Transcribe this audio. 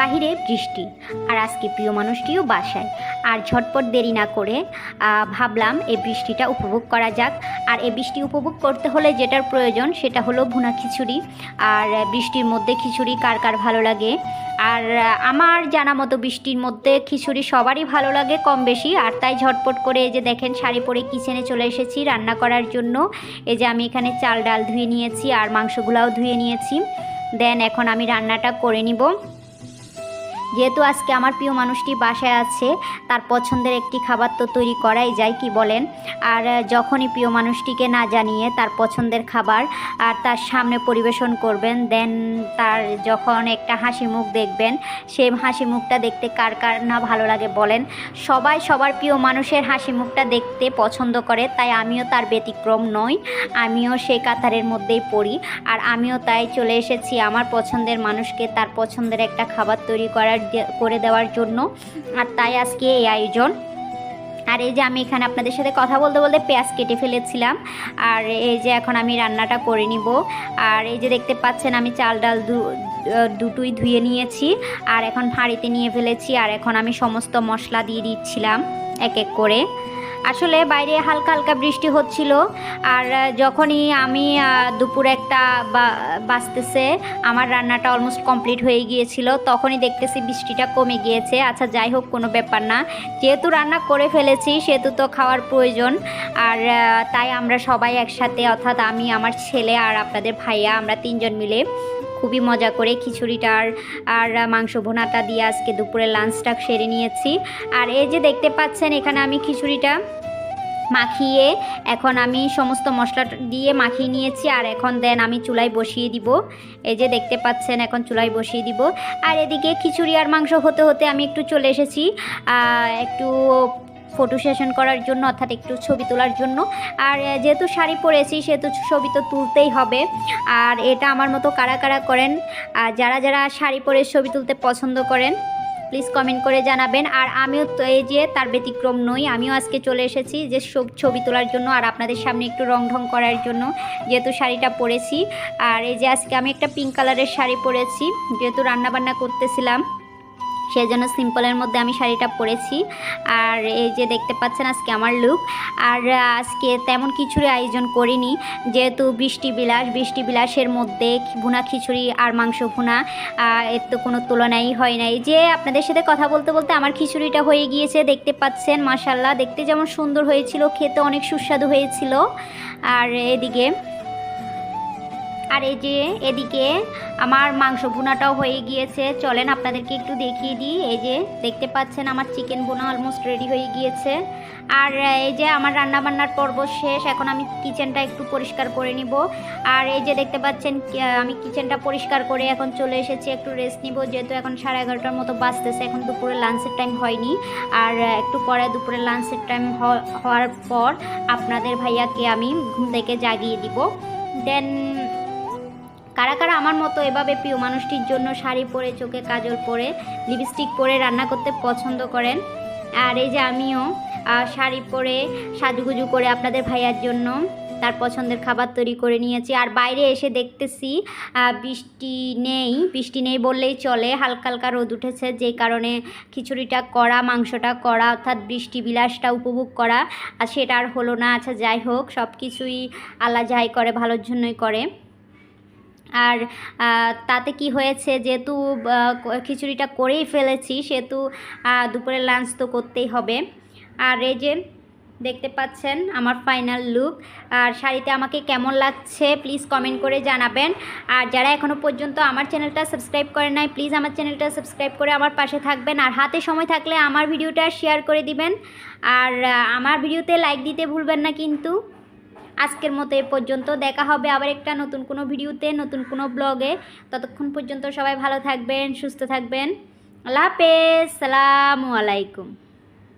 বাহিরে বৃষ্টি আর আজকে প্রিয় মানুষটিও বাসায়। আর ঝটপট দেরি না করে ভাবলাম এই বৃষ্টিটা উপভোগ করা যাক। আর এই বৃষ্টি উপভোগ করতে হলে যেটার প্রয়োজন সেটা হলো ভুনা খিচুড়ি। আর বৃষ্টির মধ্যে খিচুড়ি কার কার ভালো লাগে? আর আমার জানা মতো বৃষ্টির মধ্যে খিচুড়ি সবারই ভালো লাগে কম বেশি। আর তাই ঝটপট করে এই যে দেখেন শাড়ি পরে কিচেনে চলে এসেছি রান্না করার জন্য। এই যে আমি এখানে চাল ডাল ধুয়ে নিয়েছি আর মাংসগুলাও ধুয়ে নিয়েছি। দেন এখন আমি রান্নাটা করে নিব। যেহেতু আজকে আমার প্রিয় মানুষটি বাসায় আছে, তার পছন্দের একটি খাবার তো তৈরি করাই যায়, কি বলেন? আর যখনই প্রিয় মানুষটিকে না জানিয়ে তার পছন্দের খাবার আর তার সামনে পরিবেশন করবেন, দেন তার যখন একটা হাসি মুখ দেখবেন সেই হাসি মুখটা দেখতে কার কার না ভালো লাগে বলেন? সবাই সবার প্রিয় মানুষের হাসি মুখটা দেখতে পছন্দ করে, তাই আমিও তার ব্যতিক্রম নই, আমিও সেই কাতারের মধ্যেই পড়ি, আর আমিও তাই চলে এসেছি আমার পছন্দের মানুষকে তার পছন্দের একটা খাবার তৈরি করার করে দেওয়ার জন্য। আর তাই আজকে এই আয়োজন। আর এই যে আমি এখানে আপনাদের সাথে কথা বলতে বলতে পেঁয়াজ কেটে ফেলেছিলাম। আর এই যে এখন আমি রান্নাটা করে নিব। আর এই যে দেখতে পাচ্ছেন আমি চাল ডাল দুটোই ধুয়ে নিয়েছি। আর এখন হাঁড়িতে নিয়ে ফেলেছি। আর এখন আমি সমস্ত মশলা দিয়ে দিচ্ছিলাম এক এক করে। আসলে বাইরে হালকা হালকা বৃষ্টি হচ্ছিল, আর যখনই আমি দুপুর একটা বা- বাজতেছে, আমার রান্নাটা অলমোস্ট কমপ্লিট হয়ে গিয়েছিল, তখনই দেখতেছি বৃষ্টিটা কমে গিয়েছে। আচ্ছা যাই হোক, কোনো ব্যাপার না। যেহেতু রান্না করে ফেলেছি, সেহেতু তো খাওয়ার প্রয়োজন। আর তাই আমরা সবাই একসাথে, অর্থাৎ আমি, আমার ছেলে আর আপনাদের ভাইয়া, আমরা তিনজন মিলে খুবই মজা করে খিচুড়িটার আর মাংস ভোনাটা দিয়ে আজকে দুপুরে লাঞ্চটা সেরে নিয়েছি। আর এই যে দেখতে পাচ্ছেন, এখানে আমি খিচুড়িটা মাখিয়ে এখন আমি সমস্ত মশলা দিয়ে মাখিয়ে নিয়েছি। আর এখন দেন আমি চুলায় বসিয়ে দিব। এই যে দেখতে পাচ্ছেন, এখন চুলায় বসিয়ে দিব। আর এদিকে খিচুড়ি আর মাংস হতে হতে আমি একটু চলে এসেছি। একটু ফটো সেশন করার জন্য, অর্থাৎ একটু ছবি তোলার জন্য। আর যেহেতু শাড়ি পরেছি, সেহেতু ছবি তো তুলতেই হবে। আর এটা আমার মতো কারা কারা করেন? আর যারা যারা শাড়ি পরে ছবি তুলতে পছন্দ করেন প্লিজ কমেন্ট করে জানাবেন। আর আমিও তো এই যে তার ব্যতিক্রম নই, আমিও আজকে চলে এসেছি যে ছবি তোলার জন্য আর আপনাদের সামনে একটু রং ঢং করার জন্য, যেহেতু শাড়িটা পরেছি। আর এই যে আজকে আমি একটা পিঙ্ক কালারের শাড়ি পরেছি, যেহেতু রান্নাবান্না করতেছিলাম। সেই জন্য সিম্পলের মধ্যে আমি শাড়িটা পরেছি। আর এই যে দেখতে পাচ্ছেন আজকে আমার লুক আর আজকে তেমন কিছুরই আয়োজন করিনি। যেহেতু বৃষ্টি বিলাস, বৃষ্টি বিলাসের মধ্যে ভুনা খিচুড়ি আর মাংস ভুনা এর তো কোনো তুলনাই হয় নাই। যে আপনাদের সাথে কথা বলতে বলতে আমার খিচুড়িটা হয়ে গিয়েছে, দেখতে পাচ্ছেন মাশাল্লাহ দেখতে যেমন সুন্দর হয়েছিল, খেতে অনেক সুস্বাদু হয়েছিল। আর এদিকে আর এই যে এদিকে আমার মাংস ভুনাটাও হয়ে গিয়েছে। চলেন আপনাদেরকে একটু দেখিয়ে দিই। এই যে দেখতে পাচ্ছেন আমার চিকেন ভুনা অলমোস্ট রেডি হয়ে গিয়েছে। আর এই যে আমার রান্না বান্নার পর্ব শেষ। এখন আমি কিচেনটা একটু পরিষ্কার করে নিব। আর এই যে দেখতে পাচ্ছেন আমি কিচেনটা পরিষ্কার করে এখন চলে এসেছি। একটু রেস্ট নিব, যেহেতু এখন সাড়ে এগারোটার মতো বাজতেছে। এখন দুপুরে লাঞ্চের টাইম হয়নি। আর একটু পরে দুপুরে লাঞ্চের টাইম হওয়ার পর আপনাদের ভাইয়াকে আমি ঘুম থেকে জাগিয়ে দিব। দেন কারা কারা আমার মতো এভাবে প্রিয় মানুষটির জন্য শাড়ি পরে, চোখে কাজল পরে লিপস্টিক পরে রান্না করতে পছন্দ করেন? আর এই যে আমিও শাড়ি পরে সাজুগুজু করে আপনাদের ভাইয়ার জন্য তার পছন্দের খাবার তৈরি করে নিয়েছি। আর বাইরে এসে দেখতেছি বৃষ্টি নেই বৃষ্টি নেই বললেই চলে। হালকা হালকা রোদ উঠেছে, যে কারণে খিচুড়িটা করা, মাংসটা করা, অর্থাৎ বৃষ্টি বিলাসটা উপভোগ করা, আর সেটা আর হলো না। আচ্ছা যাই হোক সব কিছুই আল্লাহ যাই করে, ভালোর জন্যই করে। আর তাতে কি হয়েছে যেহেতু খিচুড়িটা করেই ফেলেছি, সেহেতু দুপুরের লাঞ্চ তো করতেই হবে। আর এই যে, দেখতে পাচ্ছেন আমার ফাইনাল লুক আর শাড়িতে আমাকে কেমন লাগছে প্লিজ কমেন্ট করে জানাবেন। আর যারা এখনও পর্যন্ত আমার চ্যানেলটা সাবস্ক্রাইব করে নাই প্লিজ আমার চ্যানেলটা সাবস্ক্রাইব করে আমার পাশে থাকবেন। আর হাতে সময় থাকলে আমার ভিডিওটা শেয়ার করে দিবেন। আর আমার ভিডিওতে লাইক দিতে ভুলবেন না কিন্তু। আজকের মতো এ পর্যন্ত। দেখা হবে আবার একটা নতুন কোনো ভিডিওতে, নতুন কোনো ব্লগে। ততক্ষণ পর্যন্ত সবাই ভালো থাকবেন, সুস্থ থাকবেন। আল্লাহ হাফেজ, সালামু আলাইকুম।